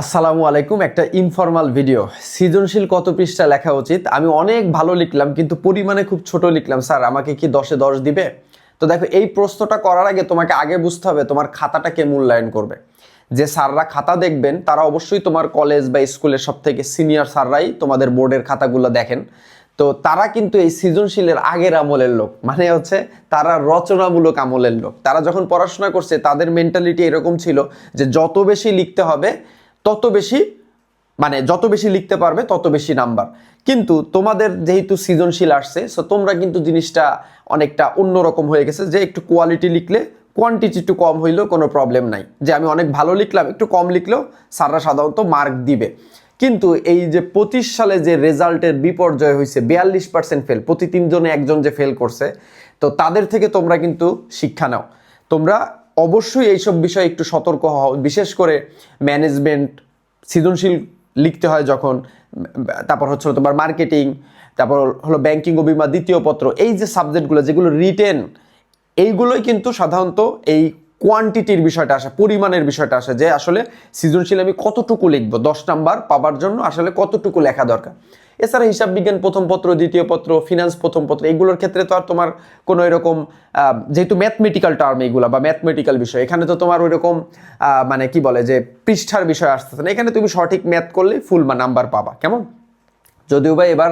আসসালামু আলাইকুম, একটা ইনফর্মাল ভিডিও সৃজনশীল কত পৃষ্ঠা লেখা উচিত? আমি অনেক ভালো লিখলাম, কিন্তু পরিমাণে খুব ছোট লিখলাম। স্যার, আমাকে কি দশে দশ দিবে? তো দেখো, এই প্রশ্নটা করার আগে তোমাকে আগে বুঝতে হবে তোমার খাতাটা কে মূল্যায়ন করবে। যে স্যাররা খাতা দেখবেন, তারা অবশ্যই তোমার কলেজ বা স্কুলের সব থেকে সিনিয়র স্যাররাই তোমাদের বোর্ডের খাতাগুলো দেখেন। তো তারা কিন্তু এই সৃজনশীলের আগের আমলের লোক। মানে হচ্ছে, তারা রচনামূলক আমলের লোক। তারা যখন পড়াশোনা করছে, তাদের মেন্টালিটি এরকম ছিল যে যত বেশি লিখতে হবে তত বেশি মানে যত বেশি লিখতে পারবে, তত বেশি নাম্বার। কিন্তু তোমাদের যেহেতু সৃজনশীল আসছে সো তোমরা কিন্তু জিনিসটা অনেকটা অন্যরকম হয়ে গেছে, যে একটু কোয়ালিটি লিখলে কোয়ান্টিটি একটু কম হইলেও কোনো প্রবলেম নাই। যে আমি অনেক ভালো লিখলাম, একটু কম লিখলেও স্যাররা সাধারণত মার্ক দিবে। কিন্তু এই যে পঁচিশ সালে যে রেজাল্টের বিপর্যয় হয়েছে বিয়াল্লিশ পার্সেন্ট ফেল প্রতি তিনজনে একজন যে ফেল করছে, তো তাদের থেকে তোমরা কিন্তু শিক্ষা নাও। তোমরা অবশ্যই এইসব বিষয়ে একটু সতর্ক হও বিশেষ করে ম্যানেজমেন্ট সৃজনশীল লিখতে হয় যখন, তারপর হচ্ছে তোমার মার্কেটিং তারপর হলো ব্যাংকিং ও বিমা দ্বিতীয় পত্র, এই যে সাবজেক্টগুলো যেগুলো রিটেন এইগুলোই কিন্তু সাধারণত এই কোয়ান্টিটির বিষয়টা আসে, পরিমাণের বিষয়টা আসে, যে আসলে সৃজনশীল আমি কতটুকু লিখব, দশ নাম্বার পাবার জন্য আসলে কতটুকু লেখা দরকার। এছাড়া হিসাব বিজ্ঞান প্রথম পত্র, দ্বিতীয় পত্র ফিনান্স প্রথম পত্র, এগুলোর ক্ষেত্রে তো আর তোমার কোনো এরকম যেহেতু ম্যাথমেটিক্যাল টার্ম এইগুলো বা ম্যাথমেটিক্যাল বিষয়, এখানে তো তোমার ওই রকম মানে কি বলে যে পৃষ্ঠার বিষয় আসতেছে না। এখানে তুমি সঠিক ম্যাথ করলে ফুল বা নাম্বার পাবা, কেমন? যদিও বা এবার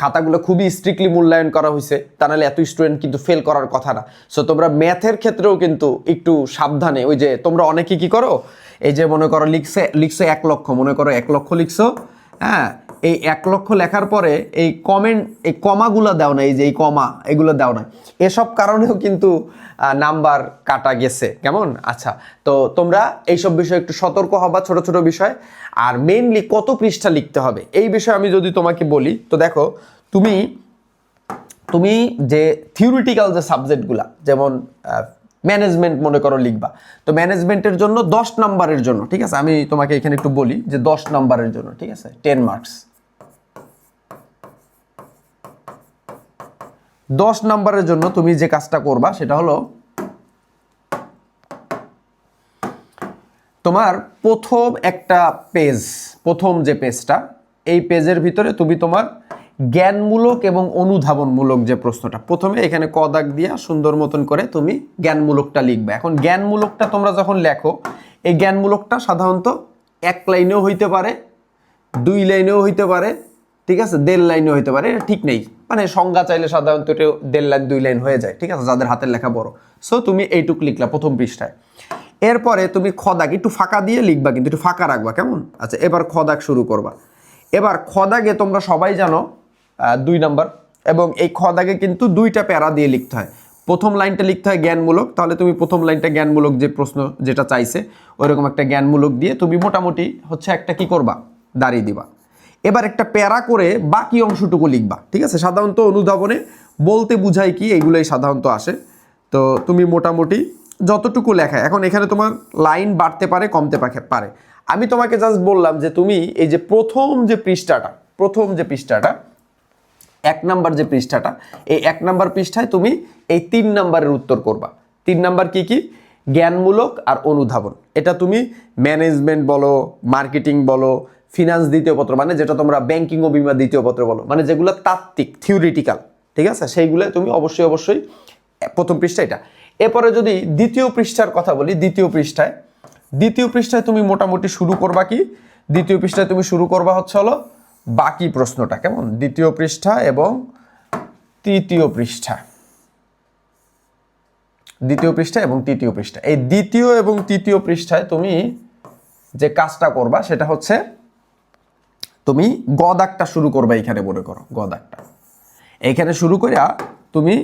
খাতাগুলো খুবই স্ট্রিক্টলি মূল্যায়ন করা হয়েছে তা নাহলে এত স্টুডেন্ট কিন্তু ফেল করার কথা না। সো তোমরা ম্যাথের ক্ষেত্রেও কিন্তু একটু সাবধানে, ওই যে তোমরা অনেকে কি করো? এই যে মনে করো লিখছে, লিখছো এক লক্ষ, মনে করো এক লক্ষ লিখছো হ্যাঁ এই এক লক্ষ লেখার পরে এই কমেন্ট এই কমাগুলো দাও না, এই যে এই কমা, এগুলো দাও না। এসব কারণেও কিন্তু নাম্বার কাটা গেছে। কেমন? আচ্ছা তো তোমরা এইসব বিষয়ে একটু সতর্ক হবা, ছোট ছোট বিষয়। আর মেইনলি কত পৃষ্ঠা লিখতে হবে? এই বিষয়ে আমি যদি তোমাকে বলি, তো দেখো, তুমি তুমি যে থিওরিটিক্যাল যে সাবজেক্টগুলা যেমন ম্যানেজমেন্ট মনে করো লিখবা। তো ম্যানেজমেন্টের জন্য দশ নাম্বারের জন্য, ঠিক আছে? আমি তোমাকে এখানে একটু বলি যে দশ নাম্বারের জন্য, ঠিক আছে? টেন মার্কস দশ নাম্বারের জন্য তুমি যে কাজটা করবা সেটা হলো তোমার প্রথম একটা পেজ প্রথম যে পেজটা এই পেজের ভিতরে তুমি তোমার জ্ঞানমূলক এবং অনুধাবনমূলক যে প্রশ্নটা। প্রথমে এখানে ক দাগ দিয়া সুন্দর মতন করে তুমি জ্ঞানমূলকটা লিখবে। এখন জ্ঞানমূলকটা তোমরা যখন লেখো, এই জ্ঞানমূলকটা সাধারণত এক লাইনেও হইতে পারে, দুই লাইনেও হইতে পারে, ঠিক আছে? দেড় লাইনেও হইতে পারে, এটা ঠিক নেই। মানে সংজ্ঞা চাইলে সাধারণত এটা দেড় লাইন, দুই লাইন হয়ে যায়, ঠিক আছে? যাদের হাতের লেখা বড়। সো তুমি এইটুক লিখলা প্রথম পৃষ্ঠায়। এরপরে তুমি খদাগ একটু ফাঁকা দিয়ে লিখবা, কিন্তু একটু ফাঁকা রাখবা, কেমন? আচ্ছা এবার খদাগ শুরু করবা। এবার খদাগে তোমরা সবাই জানো দুই নাম্বার। এবং এই খদাগে কিন্তু দুইটা প্যারা দিয়ে লিখতে হয়। প্রথম লাইনটা লিখতে হয় জ্ঞানমূলক। তাহলে তুমি প্রথম লাইনটা জ্ঞানমূলক যে প্রশ্ন যেটা চাইছে, ওইরকম একটা জ্ঞানমূলক দিয়ে তুমি মোটামুটি হচ্ছে একটা কি করবা? দাঁড়িয়ে দিবা। এবার একটা প্যারা করে বাকি অংশটুকু লিখবা। ঠিক আছে? সাধারণত অনুধাবনে বলতে বুঝায় কি, এইগুলোই সাধারণত আসে। তো তুমি মোটামুটি যতটুকু লেখা এখন এখানে তোমার লাইন বাড়তে পারে, কমতে পারে আমি তোমাকে জাস্ট বললাম যে তুমি এই যে প্রথম যে পৃষ্ঠাটা, প্রথম যে পৃষ্ঠাটা এক নাম্বার যে পৃষ্ঠাটা, এই এক নাম্বার পৃষ্ঠায় তুমি এই তিন নাম্বারের উত্তর করবা। তিন নাম্বার কি কি? জ্ঞানমূলক আর অনুধাবন। এটা তুমি ম্যানেজমেন্ট বলো মার্কেটিং বলো ফিনান্স দ্বিতীয় পত্র মানে যেটা তোমরা ব্যাংকিং ও বিমা দ্বিতীয় পত্র বলো মানে যেগুলো তাত্ত্বিক থিওরিটিক্যাল ঠিক আছে? সেইগুলো তুমি অবশ্যই অবশ্যই, প্রথম পৃষ্ঠা এটা। এরপরে যদি দ্বিতীয় পৃষ্ঠার কথা বলি, দ্বিতীয় পৃষ্ঠায় দ্বিতীয় পৃষ্ঠায় তুমি মোটামুটি শুরু করবা কি? দ্বিতীয় পৃষ্ঠায় তুমি শুরু করবা হচ্ছে হলো বাকি প্রশ্নটা কেমন? দ্বিতীয় পৃষ্ঠা এবং তৃতীয় পৃষ্ঠা। দ্বিতীয় পৃষ্ঠা এবং তৃতীয় পৃষ্ঠা। এই দ্বিতীয় এবং তৃতীয় পৃষ্ঠায় তুমি যে কাজটা করবা সেটা হচ্ছে তুমি গদাকটা শুরু করবা এখানে মনে করো, গদাকটা। এইখানে শুরু করিয়া তুমি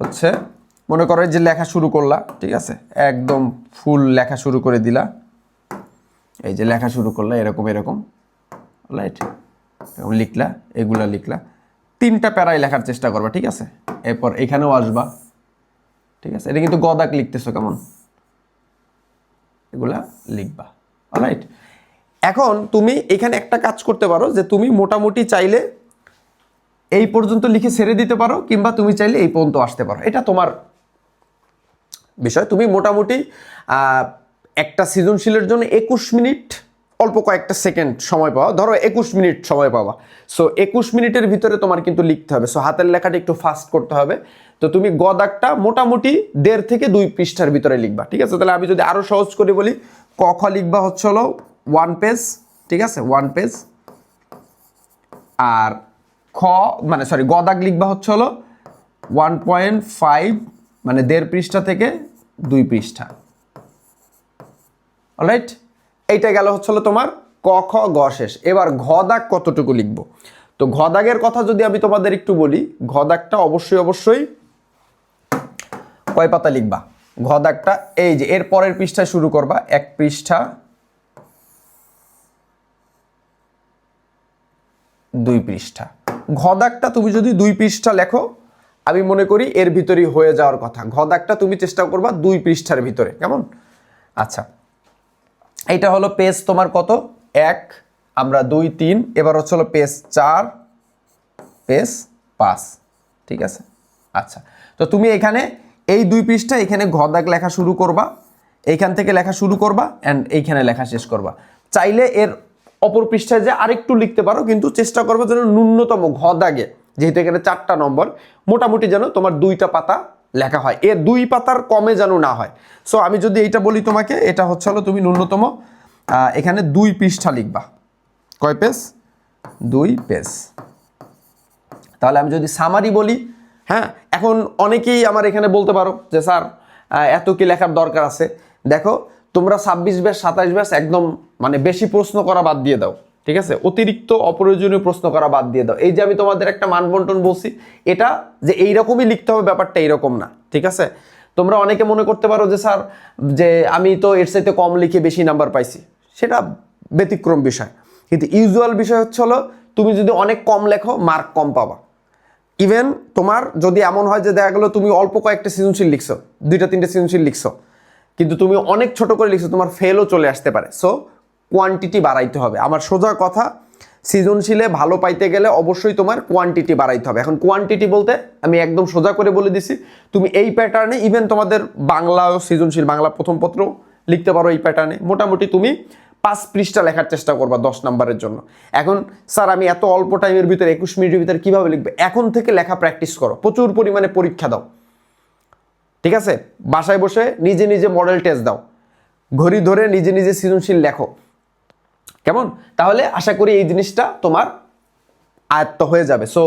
হচ্ছে মনে করো যে লেখা শুরু করলা, ঠিক আছে? একদম ফুল লেখা শুরু করে দিলা। এই যে লেখা শুরু করলা, এরকম এরকম। রাইট লিখলা, এগুলা লিখলা। তিনটা প্যারাই লেখার চেষ্টা করবা, ঠিক আছে? এরপর এখানেও আসবা। ঠিক আছে? এটা কিন্তু গদাক লিখতেছো কেমন? এগুলা লিখবা। রাইট এখন তুমি এখানে একটা কাজ করতে পারো যে তুমি মোটামুটি চাইলে এই পর্যন্ত লিখে ছেড়ে দিতে পারো, কিংবা তুমি চাইলে এই পর্যন্ত আসতে পারো। এটা তোমার বিষয়। তুমি মোটামুটি একটা সৃজনশীলের জন্য একুশ মিনিট অল্প কয়েকটা সেকেন্ড সময় পাওয়া। ধরো একুশ মিনিট সময় পাওয়া। সো একুশ মিনিটের ভিতরে তোমার কিন্তু লিখতে হবে। সো হাতের লেখাটা একটু ফাস্ট করতে হবে। তো তুমি গদাকটা মোটামুটি দেড় থেকে দুই পৃষ্ঠার ভিতরে লিখবা, ঠিক আছে? তাহলে আমি যদি আরও সহজ করে বলি, ক, খ লিখবা হচ্ছে হলো ওয়ান পেজ ঠিক আছে? ওয়ান পেজ আর খ মানে সরি গদাক লিখবা হচ্ছে হলো ওয়ান পয়েন্ট ফাইভ মানে দেড় পৃষ্ঠা থেকে দুই পৃষ্ঠা। অলরাইট এইটা গেল হচ্ছে হলো তোমার ক, খ, গ শেষ। এবার ঘ দাগ কতটুকু লিখব? তো ঘ দাগের কথা যদি আমি তোমাদের একটু বলি, ঘ দাগটা অবশ্যই অবশ্যই কয় পাতা লিখবা? ঘ দাগটা এই যে, এর পরের পৃষ্ঠায় শুরু করবা। এক পৃষ্ঠা, দুই পৃষ্ঠা। ঘ দাগটা তুমি যদি দুই পৃষ্ঠা লেখো, আমি মনে করি এর ভিতরেই হয়ে যাওয়ার কথা। ঘ দাগটা তুমি চেষ্টা করবা দুই পৃষ্ঠার ভিতরে। কেমন? আচ্ছা। এইটা হলো পেজ তোমার কত? এক, আমরা দুই, তিন, এবার হচ্ছে হলো পেজ চার, পেজ পাঁচ, ঠিক আছে? আচ্ছা তো তুমি এখানে এই দুই পৃষ্ঠা এখানে ঘ দাগ লেখা শুরু করবা, এইখান থেকে লেখা শুরু করবা অ্যান্ড এইখানে লেখা শেষ করবা। চাইলে এর অপর পৃষ্ঠায় যে আরেকটু লিখতে পারো, কিন্তু চেষ্টা করবে যেন ন্যূনতম ঘ দাগে, যেহেতু এখানে চারটা নম্বর, মোটামুটি যেন তোমার দুইটা পাতা লেখা হয়। এ দুই পাতার কমে যেন না হয়। সো আমি যদি এইটা বলি তোমাকে, এটা হচ্ছে হলো তুমি ন্যূনতম এখানে দুই পৃষ্ঠা লিখবা। কয় পেজ? দুই পেজ। তাহলে আমি যদি সামারি বলি হ্যাঁ এখন অনেকেই আমার এখানে বলতে পারো যে, স্যার এত কি লেখার দরকার আছে? দেখো, তোমরা ছাব্বিশ ব্যাস সাতাশ ব্যাস একদম মানে বেশি প্রশ্ন করা বাদ দিয়ে দাও। ঠিক আছে? অতিরিক্ত অপ্রয়োজনীয় প্রশ্ন করা বাদ দিয়ে দাও। এই যে আমি তোমাদের একটা মানবন্টন বলছি, এটা যে এইরকমই লিখতে হবে ব্যাপারটা এইরকম না, ঠিক আছে? তোমরা অনেকে মনে করতে পারো যে, স্যার, যে আমি তো এর চাইতে কম লিখে বেশি নাম্বার পাইছি। সেটা ব্যতিক্রম বিষয়। কিন্তু ইউজুয়াল বিষয় হচ্ছে হলো, তুমি যদি অনেক কম লেখো, মার্ক কম পাবা। ইভেন তোমার যদি এমন হয় যে, দেখা গেলো তুমি অল্প কয়েকটা সৃজনশীল লিখছো, দুইটা, তিনটা সৃজনশীল লিখছো, কিন্তু তুমি অনেক ছোট করে লিখছো, তোমার ফেলও চলে আসতে পারে। সো কোয়ান্টিটি বাড়াইতে হবে। আমার সোজা কথা, সৃজনশীলে ভালো পাইতে গেলে অবশ্যই তোমার কোয়ান্টিটি বাড়াইতে হবে। এখন কোয়ান্টিটি বলতে আমি একদম সোজা করে বলে দিছি, তুমি এই প্যাটার্নে ইভেন তোমাদের বাংলা সৃজনশীল বাংলা প্রথম পত্র লিখতে পারো এই প্যাটার্নে মোটামুটি তুমি পাঁচ পৃষ্ঠা লেখার চেষ্টা করবা দশ নাম্বারের জন্য। এখন স্যার, আমি এত অল্প টাইমের ভিতরে, একুশ মিনিটের ভিতরে কীভাবে লিখবে? এখন থেকে লেখা প্র্যাকটিস করো। প্রচুর পরিমাণে পরীক্ষা দাও। ঠিক আছে? বাসায় বসে নিজে নিজে মডেল টেস্ট দাও। ঘড়ি ধরে নিজে নিজে সৃজনশীল লেখো। কেমন? তাহলে আশা করি এই জিনিসটা তোমার আয়ত্ত হয়ে যাবে। সো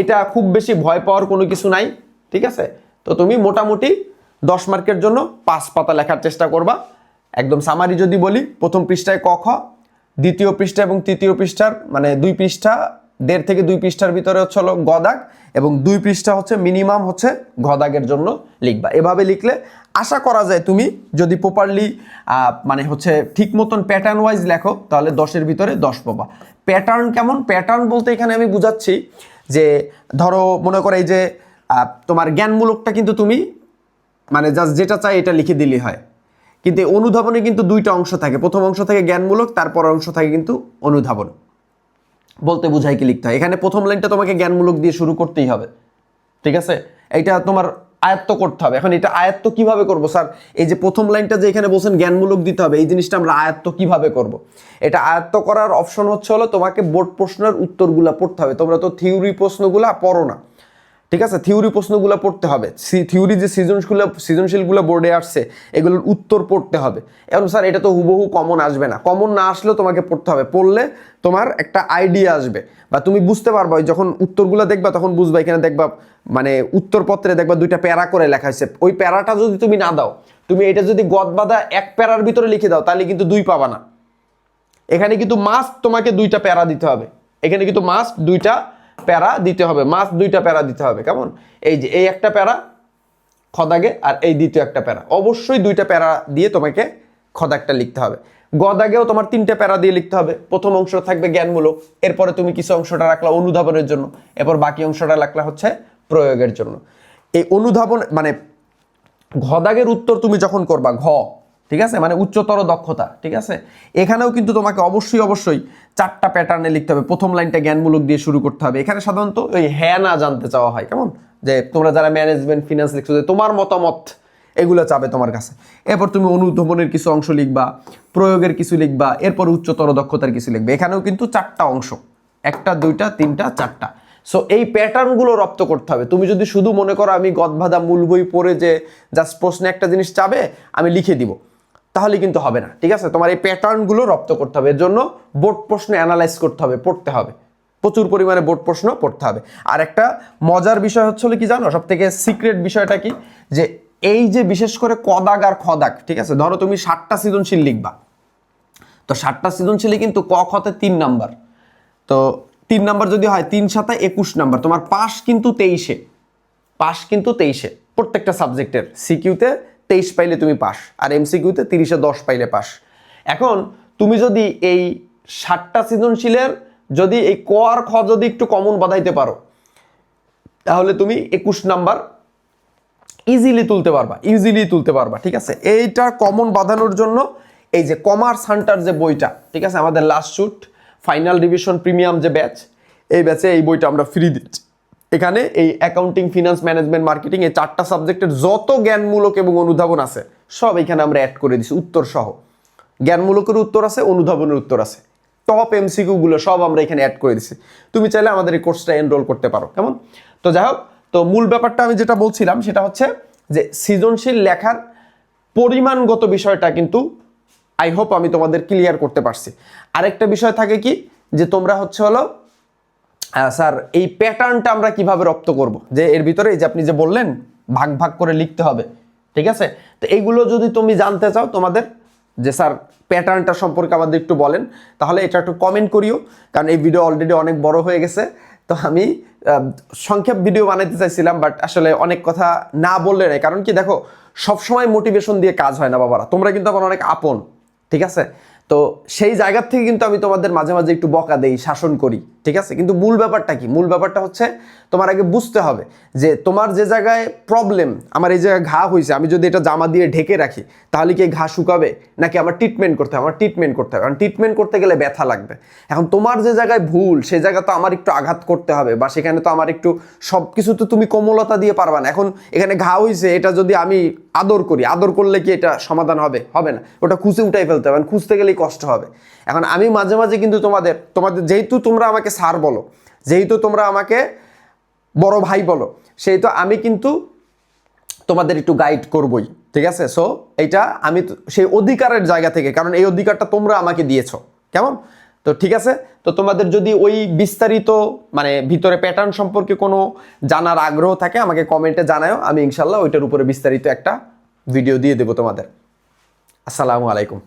এটা খুব বেশি ভয় পাওয়ার কোনো কিছু নাই, ঠিক আছে? তো তুমি মোটামুটি দশ মার্কের জন্য পাঁচ পাতা লেখার চেষ্টা করবা। একদম সামারি যদি বলি, প্রথম পৃষ্ঠায় ক, খ, দ্বিতীয় পৃষ্ঠা এবং তৃতীয় পৃষ্ঠার মানে দুই পৃষ্ঠা দেড় থেকে দুই পৃষ্ঠার ভিতরে হচ্ছে হলো গদাগ এবং দুই পৃষ্ঠা হচ্ছে মিনিমাম হচ্ছে গদাগের জন্য লিখবা। এভাবে লিখলে আশা করা যায় তুমি যদি প্রপারলি মানে হচ্ছে ঠিক মতন প্যাটার্ন ওয়াইজ লেখো, তাহলে দশের ভিতরে দশ পাবা। প্যাটার্ন কেমন? প্যাটার্ন বলতে এখানে আমি বুঝাচ্ছি যে, ধরো মনে করে এই যে তোমার জ্ঞানমূলকটা কিন্তু তুমি মানে জাস্ট যেটা চাই এটা লিখে দিলেই হয়। কিন্তু অনুধাবনে কিন্তু দুইটা অংশ থাকে। প্রথম অংশ থাকে জ্ঞানমূলক, তারপর অংশ থাকে কিন্তু অনুধাবন। বলতে বুঝাই কি লিখতে হয়। এখানে প্রথম লাইনটা তোমাকে জ্ঞানমূলক দিয়ে শুরু করতেই হবে। ঠিক আছে? এটা তোমার আয়ত্ত করতে হবে। এখন এটা আয়ত্ত কীভাবে করব? স্যার, এই যে প্রথম লাইনটা যে এখানে বলছেন জ্ঞানমূলক দিতে হবে, এই জিনিসটা আমরা আয়ত্ত কীভাবে করব? এটা আয়ত্ত করার অপশন হচ্ছে হলো তোমাকে বোর্ড প্রশ্নের উত্তরগুলা পড়তে হবে। তোমরা তো থিওরি প্রশ্নগুলা পড়ো না। ঠিক আছে? থিওরি প্রশ্নগুলো পড়তে হবে। থিওরি যে সৃজনশীল সৃজনশীলগুলো বোর্ডে আসছে, এগুলোর উত্তর পড়তে হবে। এখন স্যার এটা তো হুবহু কমন আসবে না। কমন না আসলেও তোমাকে পড়তে হবে। পড়লে তোমার একটা আইডিয়া আসবে। বা তুমি বুঝতে পারবা যখন উত্তরগুলো দেখবা, তখন বুঝবা, এখানে দেখবা মানে উত্তরপত্রে দেখবা দুইটা প্যারা করে লেখা হয়েছে। ওই প্যারাটা যদি তুমি না দাও, তুমি এটা যদি গদ বাঁধা এক প্যারার ভিতরে লিখে দাও, তাহলে কিন্তু দুই পাবা না। এখানে কিন্তু মাস্ট তোমাকে দুইটা প্যারা দিতে হবে। এখানে কিন্তু মাস্ট দুইটা প্যারা দিতে হবে মাস্ট দুইটা প্যারা দিতে হবে, কেমন? এই যে এই একটা প্যারা খদাগে আর এই দ্বিতীয় একটা প্যারা। অবশ্যই দুইটা প্যারা দিয়ে তোমাকে খদাগটা লিখতে হবে। গদাগেও তোমার তিনটে প্যারা দিয়ে লিখতে হবে। প্রথম অংশ থাকবে জ্ঞানমূলক, এরপরে তুমি কিছু অংশটা রাখলা অনুধাবনের জন্য, এরপর বাকি অংশটা রাখলা হচ্ছে প্রয়োগের জন্য। এই অনুধাবন মানে ঘদাগের উত্তর তুমি যখন করবা ঘ ঠিক আছে? মানে উচ্চতর দক্ষতা, ঠিক আছে? এখানেও কিন্তু তোমাকে অবশ্যই অবশ্যই চারটা প্যাটার্নে লিখতে হবে। প্রথম লাইনটা জ্ঞানমূলক দিয়ে শুরু করতে হবে। এখানে সাধারণত ওই হ্যাঁ না জানতে চাওয়া হয়, কেমন? যে তোমরা যারা ম্যানেজমেন্ট ফিনান্স লিখছো, যে তোমার মতামত এগুলো চাবে তোমার কাছে। এরপর তুমি অনুধাবনের কিছু অংশ লিখবা, প্রয়োগের কিছু লিখবা, এরপর উচ্চতর দক্ষতার কিছু লিখবে। এখানেও কিন্তু চারটা অংশ। একটা, দুইটা, তিনটা, চারটা। সো এই প্যাটার্নগুলো রপ্ত করতে হবে। তুমি যদি শুধু মনে করো, আমি গদবাধা মূল বই পড়ে যে জাস্ট প্রশ্নে একটা জিনিস চাবে, আমি লিখে দিব। তাহলে কিন্তু হবে না, ঠিক আছে? তোমার এই প্যাটার্নগুলো রপ্ত করতে হবে। এর জন্য বোর্ড প্রশ্ন অ্যানালাইজ করতে হবে, পড়তে হবে। প্রচুর পরিমাণে বোর্ড প্রশ্ন পড়তে হবে। আর একটা মজার বিষয় হচ্ছে কি জানো? সব থেকে সিক্রেট বিষয়টা কি? যে এই যে বিশেষ করে কদাগ আর খদাগ, ঠিক আছে? ধরো তুমি ষাটটা সৃজনশীল লিখবা। তো ষাটটা সৃজনশীলই কিন্তু ক খতে তিন নাম্বার। তো তিন নাম্বার যদি হয়, তিন সাথে একুশ নাম্বার। তোমার পাশ কিন্তু তেইশে। পাশ কিন্তু তেইশে প্রত্যেকটা সাবজেক্টের সিকিউতে তেইশ পাইলে তুমি পাস, আর এমসিকিউতে তিরিশে দশ পাইলে পাস। এখন তুমি যদি এই ষাটটা সৃজনশীলের যদি এই ক আর খ যদি একটু কমন বাঁধাইতে পারো, তাহলে তুমি একুশ নাম্বার ইজিলি তুলতে পারবা ইজিলি তুলতে পারবা, ঠিক আছে? এইটা কমন বাঁধানোর জন্য এই যে কমার্স হান্টার যে বইটা, ঠিক আছে? আমাদের last shoot final division premium যে ব্যাচ এই ব্যাচে এই বইটা আমরা ফ্রি দিচ্ছি। এখানে এই অ্যাকাউন্টিং ফিনান্স ম্যানেজমেন্ট মার্কেটিং এই চারটা সাবজেক্টের যত জ্ঞানমূলক এবং অনুধাবন আছে, সব এখানে আমরা অ্যাড করে দিছি, উত্তর সহ। জ্ঞানমূলকের উত্তর আছে, অনুধাবনের উত্তর আছে। টপ এমসিকিউ গুলো সব আমরা এখানে অ্যাড করে দিছি। তুমি চাইলে আমাদের এই কোর্সটা এনরোল করতে পারো, কেমন? তো যাই হোক, তো মূল ব্যাপারটা আমি যেটা বলছিলাম, সেটা হচ্ছে যে সৃজনশীল লেখার পরিমাণগত বিষয়টা কিন্তু আই হোপ আমি তোমাদের ক্লিয়ার করতে পারছি। আরেকটা বিষয় থাকে কি, যে তোমরা হচ্ছে হলো স্যার, এই প্যাটার্নটা আমরা কীভাবে রপ্ত করব? যে এর ভিতরে যে আপনি যে বললেন, ভাগ ভাগ করে লিখতে হবে, ঠিক আছে? তো এইগুলো যদি তুমি জানতে চাও তোমাদের, যে স্যার প্যাটার্নটা সম্পর্কে আমাদের একটু বলেন, তাহলে এটা একটু কমেন্ট করিও, কারণ এই ভিডিও অলরেডি অনেক বড় হয়ে গেছে। তো আমি সংক্ষেপ ভিডিও বানাইতে চাইছিলাম বাট আসলে অনেক কথা না বললে নাই। কারণ কি দেখো, সবসময় মোটিভেশন দিয়ে কাজ হয় না বাবারা। তোমরা কিন্তু আমার অনেক আপন, ঠিক আছে? তো সেই জায়গার থেকে কিন্তু আমি তোমাদের মাঝে মাঝে একটু বকা দেই, শাসন করি, ঠিক আছে? কিন্তু মূল ব্যাপারটা কি? মূল ব্যাপারটা হচ্ছে তোমার আগে বুঝতে হবে যে তোমার যে জায়গায় প্রবলেম আমার এই জায়গায় ঘা হয়েছে আমি যদি এটা জামা দিয়ে ঢেকে রাখি, তাহলে কি ঘা শুকাবে? নাকি আমার ট্রিটমেন্ট করতে হবে? আমার ট্রিটমেন্ট করতে হবে। কারণ ট্রিটমেন্ট করতে গেলে ব্যথা লাগবে। এখন তোমার যে জায়গায় ভুল, সেই জায়গা তো আমার একটু আঘাত করতে হবে, বা সেখানে তো আমার একটু সব কিছু তো তুমি কোমলতা দিয়ে পারবা না। এখন এখানে ঘা হয়েছে এটা যদি আমি আদর করি, আদর করলে কি এটা সমাধান হবে? হবে না। ওটা খুঁজে উঠাই ফেলতে হবে। খুঁজতে গেলেই কষ্ট হবে। এখন আমি মাঝে মাঝে কিন্তু তোমাদের তোমাদের যেহেতু তোমরা আমাকে স্যার বলো, যেহেতু তোমরা আমাকে বড় ভাই বলো সেই তো আমি কিন্তু তোমাদের একটু গাইড করবই, ঠিক আছে? সো এইটা আমি সেই অধিকারের জায়গা থেকে, কারণ এই অধিকারটা তোমরা আমাকে দিয়েছ, কেমন? তো ঠিক আছে? তো তোমাদের যদি ওই বিস্তারিত মানে ভিতরে প্যাটার্ন সম্পর্কে কোনো জানার আগ্রহ থাকে, আমাকে কমেন্টে জানাও আমি ইনশাল্লাহ ওইটার উপরে বিস্তারিত একটা ভিডিও দিয়ে দেবো তোমাদের। আসসালামু আলাইকুম।